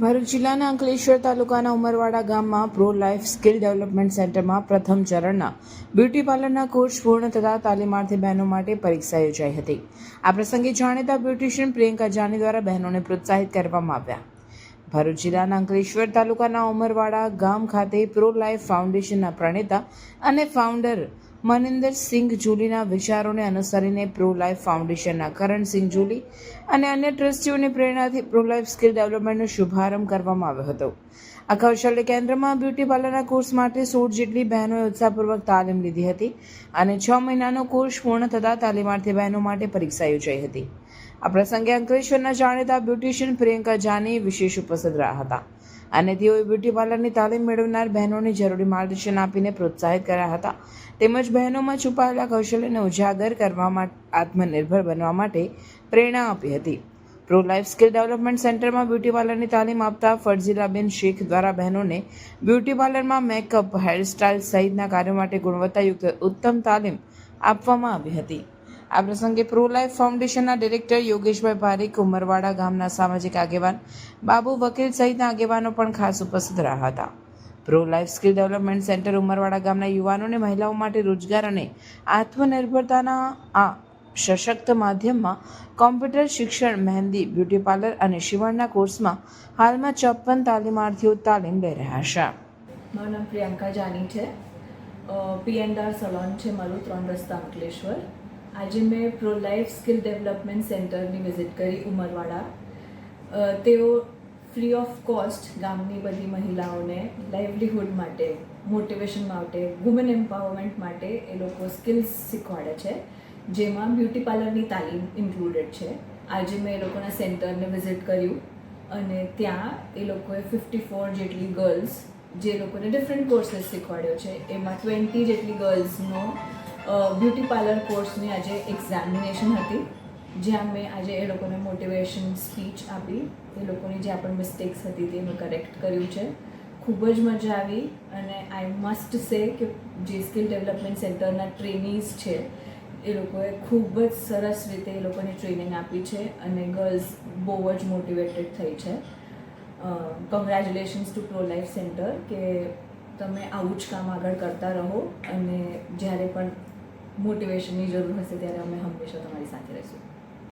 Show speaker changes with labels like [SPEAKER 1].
[SPEAKER 1] ભરૂચ જિલ્લાના અંકલેશ્વર તાલુકાના ઉમરવાડા ગામમાં પ્રો લાઇફ સ્કિલ ડેવલપમેન્ટ સેન્ટરમાં પ્રથમ ચરણના બ્યુટી પાર્લરના કોર્સ પૂર્ણ થતા તાલીમાર્થી બહેનો માટે પરીક્ષા યોજાઈ હતી. આ પ્રસંગે જાણીતા બ્યુટિશિયન પ્રિયંકા જાની દ્વારા બહેનોને પ્રોત્સાહિત કરવામાં આવ્યા. ભરૂચ જિલ્લાના અંકલેશ્વર તાલુકાના ઉમરવાડા ગામ ખાતે પ્રો લાઈફ ફાઉન્ડેશનના પ્રણેતા અને ફાઉન્ડર મનિંદર સિંઘ જુલીના વિચારોને અનુસરીને પ્રો લાઈફ ફાઉન્ડેશનના કરણસિંહ જુલી અને અન્ય ટ્રસ્ટીઓની પ્રેરણાથી પ્રો લાઈફ સ્કિલ ડેવલપમેન્ટનો શુભારંભ કરવામાં આવ્યો હતો. આ કૌશલ્ય કેન્દ્રમાં બ્યુટી પાર્લરના કોર્સ માટે સોળ જેટલી બહેનોએ ઉત્સાહપૂર્વક તાલીમ લીધી હતી અને છ મહિનાનો કોર્સ પૂર્ણ થતાં તાલીમાર્થી બહેનો માટે પરીક્ષા યોજાઈ હતી. આ પ્રસંગે અંકલેશ્વરના જાણીતા બ્યુટિશિયન પ્રિયંકા જાની વિશેષ ઉપસ્થિત રહ્યા હતા. અને તેઓએ બ્યુટી પાર્લરની તાલીમ મેળવનાર બહેનોને જરૂરી માર્ગદર્શન આપીને પ્રોત્સાહિત કર્યા હતા. તેમજ બહેનોમાં છુપાયેલા કૌશલ્યને ઉજાગર કરવા આત્મનિર્ભર બનવા માટે પ્રેરણા આપી હતી. પ્રો લાઈફ સ્કિલ ડેવલપમેન્ટ સેન્ટરમાં બ્યુટી પાર્લરની તાલીમ આપતા ફરજીલાબેન શેખ દ્વારા બહેનોને બ્યુટી પાર્લરમાં મેકઅપ, હેરસ્ટાઇલ સહિતના કાર્યો માટે ગુણવત્તાયુક્ત ઉત્તમ તાલીમ આપવામાં આવી હતી. આ પ્રસંગે પ્રો લાઈફ ફાઉન્ડેશનના ડિરેક્ટર યોગેશભાઈ પારીખ ઉમરવાડા ગામના સામાજિક આગેવાન, બાબુ વકીલ સહિતના આગેવાનો પણ ખાસ ઉપસ્થિત રહ્યા હતા. Pro life skill development centre Umarwada ગામના યુવાનોને મહિલાઓ માટે રોજગાર અને આત્મનિર્ભરતાના આ સશક્ત માધ્યમમાં કોમ્પ્યુટર શિક્ષણ, મહેંદી, બ્યુટી પાર્લર અને શિવણના કોર્સમાં હાલમાં ચોપન તાલીમાર્થીઓ તાલીમ લઈ રહ્યા છે.
[SPEAKER 2] મારું નામ પ્રિયંકા જાની છે. પી એન્ડ આર સલોન છે મારું ત્રણ રસ્તા અંકલેશ્વર. આજે મેં પ્રો લાઈફ સ્કિલ ડેવલપમેન્ટ સેન્ટરની વિઝિટ કરી ઉમરવાડા. તેઓ ફ્રી ઓફ કોસ્ટ ગામની બધી મહિલાઓને લાઇવલીહુડ માટે મોટિવેશન માટે વુમન એમ્પાવરમેન્ટ માટે એ લોકો સ્કિલ્સ શીખવાડે છે, જેમાં બ્યુટી પાર્લરની તાલીમ ઇન્ક્લુડેડ છે. આજે મેં એ લોકોના સેન્ટરને વિઝિટ કર્યું અને ત્યાં એ લોકોએ ફિફ્ટી ફોર જેટલી ગર્લ્સ જે લોકોને ડિફરન્ટ કોર્સીસ શીખવાડ્યો છે, એમાં ટ્વેન્ટી જેટલી ગર્લ્સનો બ્યુટી પાર્લર કોર્સની આજે એક્ઝામિનેશન હતી, જ્યાં મેં આજે એ લોકોને મોટિવેશન સ્પીચ આપી. એ લોકોની જે પણ મિસ્ટેક્સ હતી તે મેં કરેક્ટ કર્યું છે. ખૂબ જ મજા આવી અને આઈ મસ્ટ સે કે જે સ્કિલ ડેવલપમેન્ટ સેન્ટરના ટ્રેનીઝ છે, એ લોકોએ ખૂબ જ સરસ રીતે એ લોકોને ટ્રેનિંગ આપી છે અને ગર્લ્સ બહુ જ મોટિવેટેડ થઈ છે. Congratulations to pro life centre કે તમે આવું જ કામ આગળ કરતા રહો અને જ્યારે પણ મોટિવેશનની જરૂર હશે ત્યારે અમે હંમેશા તમારી સાથે રહીશું.